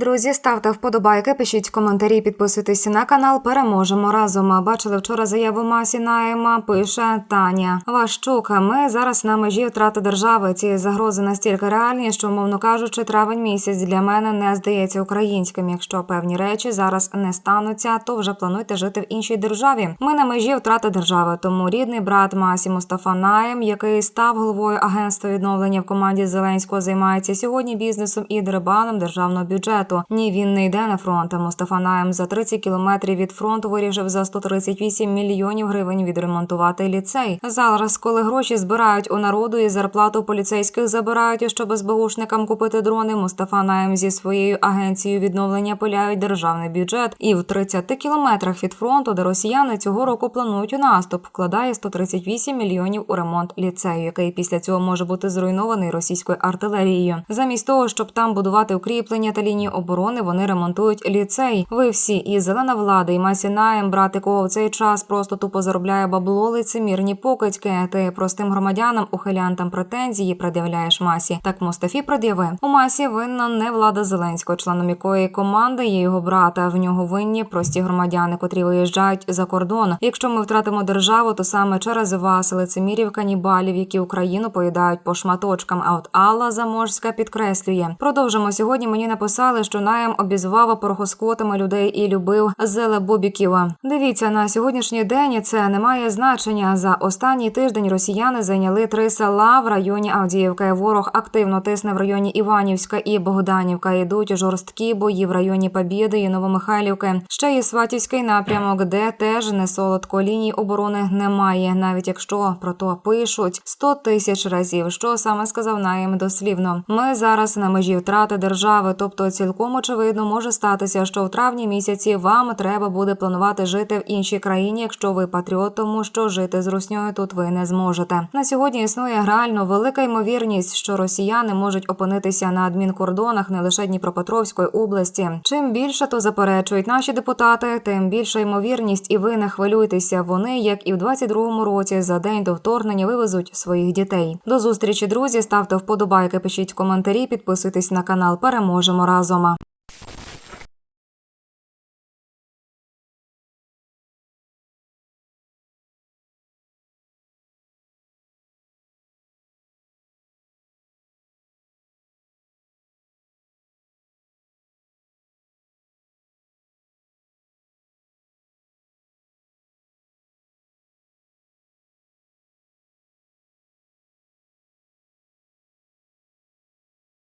Друзі, ставте вподобайки, пишіть коментарі, підписуйтесь на канал. Переможемо разом. Бачили вчора заяву Масі Наєма. Пише Таня Ващук. Ми зараз на межі втрати держави. Ці загрози настільки реальні, що, мовно кажучи, травень місяць для мене не здається українським. Якщо певні речі зараз не стануться, то вже плануйте жити в іншій державі. Ми на межі втрати держави. Тому рідний брат Масі Мустафа Наєм, який став головою агентства відновлення в команді Зеленського, займається сьогодні бізнесом і дерибаном державного бюджету. Ні, він не йде на фронт. Мустафа Наєм за 30 кілометрів від фронту вирішив за 138 мільйонів гривень відремонтувати ліцей. Зараз, коли гроші збирають у народу і зарплату поліцейських забирають, щоб СБУшникам купити дрони. Мустафа Наєм зі своєю агенцією відновлення пиляють державний бюджет. І в 30 кілометрах від фронту, де росіяни цього року планують у наступ, вкладає 138 мільйонів у ремонт ліцею, який після цього може бути зруйнований російською артилерією. Замість того, щоб там будувати укріплення та лінії оборони, вони ремонтують ліцей. Ви всі і зелена влада, і Масінаєм, брат якого в цей час просто тупо заробляє бабло лицемірні покидьки. Ти простим громадянам, ухилянтам претензії пред'являєш масі. Так Мустафі пред'яви. У масі винна не влада Зеленського, членом якої команди є його брата. В нього винні прості громадяни, котрі виїжджають за кордон. Якщо ми втратимо державу, то саме через вас, лицемірів канібалів, які Україну поїдають по шматочкам. А от Алла Заможська підкреслює. Продовжимо сьогодні. Мені написали, наєм обізвав порохоскотами людей і любив зелебобіків. Дивіться на сьогоднішній день. Це не має значення. За останній тиждень росіяни зайняли три села в районі Авдіївка. Ворог активно тисне в районі Іванівська і Богданівка. Йдуть жорсткі бої в районі Побєди і Новомихайлівки. Ще є Сватівський напрямок, де теж не солодко ліній оборони немає. Навіть якщо про то пишуть 100 тисяч разів. Що саме сказав наєм дослівно? Ми зараз на межі втрати держави, тобто цілком очевидно може статися, що в травні місяці вам треба буде планувати жити в іншій країні, якщо ви патріот, тому що жити з русньою тут ви не зможете. На сьогодні існує реально велика ймовірність, що росіяни можуть опинитися на адмінкордонах не лише Дніпропетровської області. Чим більше то заперечують наші депутати, тим більша ймовірність, і ви не хвилюйтеся. Вони, як і в 22-му році, за день до вторгнення вивезуть своїх дітей. До зустрічі, друзі. Ставте вподобайки, пишіть коментарі, підписуйтесь на канал. Переможемо разом.